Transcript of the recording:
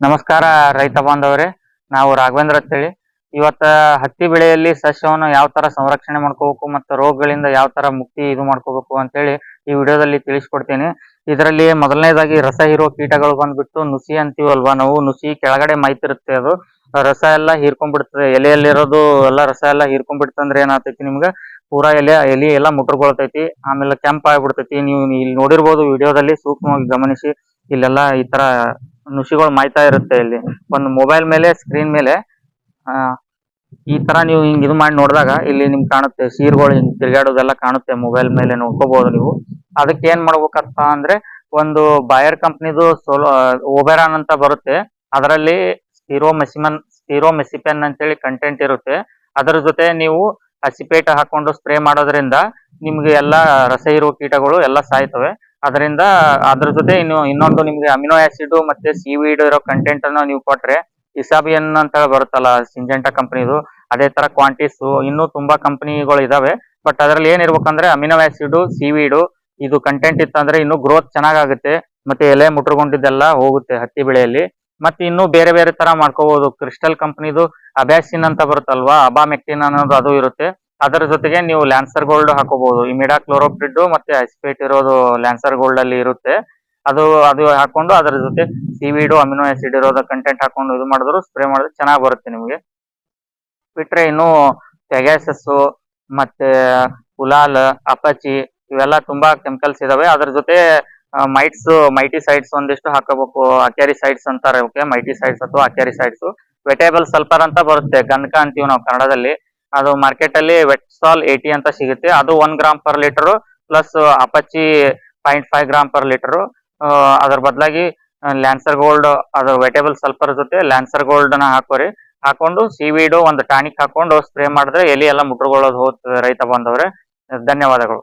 ನಮಸ್ಕಾರ ರೈತ ಬಾಂಧವರೇ. ನಾವು ರಾಘವೇಂದ್ರ ಅಂತೇಳಿ. ಇವತ್ತ ಹತ್ತಿ ಬೆಳೆಯಲ್ಲಿ ಸಸ್ಯವನ್ನು ಯಾವ ತರ ಸಂರಕ್ಷಣೆ ಮಾಡ್ಕೋಬೇಕು ಮತ್ತು ರೋಗಗಳಿಂದ ಯಾವ ತರ ಮುಕ್ತಿ ಇದು ಮಾಡ್ಕೋಬೇಕು ಅಂತೇಳಿ ಈ ವಿಡಿಯೋದಲ್ಲಿ ತಿಳಿಸ್ಕೊಡ್ತೀನಿ. ಇದರಲ್ಲಿ ಮೊದಲನೇದಾಗಿ ರಸ ಹೀರೋ ಕೀಟಗಳು ಬಂದ್ಬಿಟ್ಟು ನುಸಿ ಅಂತೀವಲ್ವಾ ನಾವು? ನುಸಿ ಕೆಳಗಡೆ ಮೈತಿರುತ್ತೆ ಅದು. ರಸ ಎಲ್ಲ ಹೀರ್ಕೊಂಡ್ಬಿಡ್ತದೆ. ಎಲೆಯಲ್ಲಿರೋದು ಎಲ್ಲ ರಸ ಎಲ್ಲ ಹೀರ್ಕೊಂಡ್ಬಿಡ್ತಂದ್ರೆ ಏನಾಗ್ತೈತಿ ನಿಮ್ಗೆ? ಪೂರಾ ಎಲೆ, ಎಲಿ ಎಲ್ಲ ಮುಟ್ರಗೊಳ್ತೈತಿ. ಆಮೇಲೆ ಕೆಂಪ್ ಆಗ್ಬಿಡ್ತೈತಿ ನೀವು ಇಲ್ಲಿ ನೋಡಿರ್ಬೋದು ವಿಡಿಯೋದಲ್ಲಿ ಸೂಕ್ಷ್ಮವಾಗಿ ಗಮನಿಸಿ. ಇಲ್ಲೆಲ್ಲ ಈ ತರ ನುಸಿಗಳು ಮಾಯ್ತಾ ಇರುತ್ತೆ ಇಲ್ಲಿ. ಒಂದು ಮೊಬೈಲ್ ಮೇಲೆ ಸ್ಕ್ರೀನ್ ಮೇಲೆ ಈ ತರ ನೀವು ಹಿಂಗ್ ಇದು ಮಾಡಿ ನೋಡಿದಾಗ ಇಲ್ಲಿ ನಿಮ್ಗೆ ಕಾಣುತ್ತೆ, ಸೀರ್ಗಳು ಹಿಂಗ್ ತಿರ್ಗಾಡೋದೆಲ್ಲ ಕಾಣುತ್ತೆ ಮೊಬೈಲ್ ಮೇಲೆ ನೋಡ್ಕೋಬಹುದು ನೀವು. ಅದಕ್ಕೆ ಏನ್ ಮಾಡ್ಬೇಕಪ್ಪ ಅಂದ್ರೆ, ಒಂದು ಬಾಯರ್ ಕಂಪ್ನಿದು ಸೋಲೋ ಓಬೆರಾನ್ ಅಂತ ಬರುತ್ತೆ. ಅದರಲ್ಲಿ ಸ್ಟಿರೋ ಮೆಸಿಮನ್ ಸ್ಟಿರೋ ಮೆಸಿಪೆನ್ ಅಂತೇಳಿ ಕಂಟೆಂಟ್ ಇರುತ್ತೆ. ಅದರ ಜೊತೆ ನೀವು ಹಸಿಪೇಟ ಹಾಕೊಂಡು ಸ್ಪ್ರೇ ಮಾಡೋದ್ರಿಂದ ನಿಮ್ಗೆ ಎಲ್ಲಾ ರಸ ಇರುವ ಕೀಟಗಳು ಎಲ್ಲ ಸಾಯ್ತವೆ. ಅದರಿಂದ ಅದ್ರ ಜೊತೆ ಇನ್ನು ಇನ್ನೊಂದು ನಿಮ್ಗೆ ಅಮಿನೋ ಆಸಿಡ್ ಮತ್ತೆ ಸಿವಿಡ್ ಇರೋ ಕಂಟೆಂಟ್ ಅನ್ನ ನೀವು ಕೊಟ್ರೆ ಇಸಾಬಿಯನ್ ಅಂತ ಬರುತ್ತಲ್ಲ ಸಿಂಜೆಂಟಾ ಕಂಪನಿದು ಅದೇ ತರ ಕ್ವಾಂಟಿಸ್ ಇನ್ನೂ ತುಂಬಾ ಕಂಪನಿಗಳು ಇದಾವೆ. ಬಟ್ ಅದ್ರಲ್ಲಿ ಏನಿರ್ಬೇಕಂದ್ರೆ ಅಮಿನೋ ಆಸಿಡ್ ಸಿವಿಡು ಇದು ಕಂಟೆಂಟ್ ಇತ್ತಂದ್ರೆ ಇನ್ನು ಗ್ರೋತ್ ಚೆನ್ನಾಗಾಗುತ್ತೆ. ಮತ್ತೆ ಎಲೆ ಮುಟ್ರಗೊಂಡಿದ್ದೆಲ್ಲ ಹೋಗುತ್ತೆ ಹತ್ತಿ ಬೆಳೆಯಲ್ಲಿ. ಮತ್ತೆ ಇನ್ನೂ ಬೇರೆ ಬೇರೆ ತರ ಮಾಡ್ಕೋಬಹುದು ಕ್ರಿಸ್ಟಲ್ ಕಂಪನಿದು ಅಬ್ಯಾಸಿನ್ ಅಂತ ಬರುತ್ತಲ್ವಾ? ಅಬಾಮೆಕ್ಟಿನ್ ಅನ್ನೋದು ಅದು ಇರುತ್ತೆ. ಅದರ ಜೊತೆಗೆ ನೀವು ಲ್ಯಾನ್ಸರ್ ಗೋಲ್ಡ್ ಹಾಕೋಬಹುದು ಇಮಿಡಾ ಕ್ಲೋರೋಪ್ರಿಡ್ ಮತ್ತೆ ಐಸ್ಪೇಟ್ ಇರೋದು ಲ್ಯಾನ್ಸರ್ ಗೋಲ್ಡ್ ಅಲ್ಲಿ ಇರುತ್ತೆ. ಅದು ಅದು ಹಾಕೊಂಡು ಅದರ ಜೊತೆ ಸಿವಿಡು ಅಮಿನೋ ಆಸಿಡ್ ಇರೋದ ಕಂಟೆಂಟ್ ಹಾಕೊಂಡು ಇದು ಮಾಡಿದ್ರು ಸ್ಪ್ರೇ ಮಾಡಿದ್ರೆ ಚೆನ್ನಾಗಿ ಬರುತ್ತೆ ನಿಮಗೆ. ಬಿಟ್ರೆ ಇನ್ನು ಪೆಗಾಸಸ್ ಮತ್ತೆ ಕುಲಾಲ್ ಅಪಚಿ ಇವೆಲ್ಲ ತುಂಬಾ ಕೆಮಿಕಲ್ಸ್ ಇದಾವೆ. ಅದ್ರ ಜೊತೆ ಮೈಟ್ಸ್ ಮೈಟಿಸೈಡ್ಸ್ ಒಂದಿಷ್ಟು ಹಾಕಬೇಕು. ಅಕ್ಯಾರಿಸೈಡ್ಸ್ ಅಂತಾರೆ ಓಕೆ ಮೈಟಿಸೈಡ್ಸ್ ಅಥವಾ ಅಕ್ಯಾರಿಸೈಡ್ಸ್ ವೆಟೇಬಲ್ ಸಲ್ಫರ್ ಅಂತ ಬರುತ್ತೆ. ಗಂಧಕ ಅಂತೀವಿ ನಾವು ಕನ್ನಡದಲ್ಲಿ. ಅದು ಮಾರ್ಕೆಟ್ ಅಲ್ಲಿ ವೆಟ್ ಸಾಲ್ ಏಟಿ ಅಂತ ಸಿಗುತ್ತೆ. ಅದು one gram per litre plus ಅಪಚಿ point five gram per litre ಅದ್ರ ಬದಲಾಗಿ ಲ್ಯಾನ್ಸರ್ ಗೋಲ್ಡ್ ಅದು ವೆಟೇಬಲ್ ಸಲ್ಫರ್ ಜೊತೆ ಲ್ಯಾನ್ಸರ್ ಗೋಲ್ಡ್ನ ಹಾಕೋರಿ. ಹಾಕೊಂಡು ಸಿವಿಡು ಒಂದು ಟಾನಿಕ್ ಹಾಕೊಂಡು ಸ್ಪ್ರೇ ಮಾಡಿದ್ರೆ ಎಲೆ ಎಲ್ಲ ಮುಟ್ರಗೊಳ್ಳೋದು ಹೋಗ್ತದೆ ರೈತ ಬಂದವ್ರೆ. ಧನ್ಯವಾದಗಳು.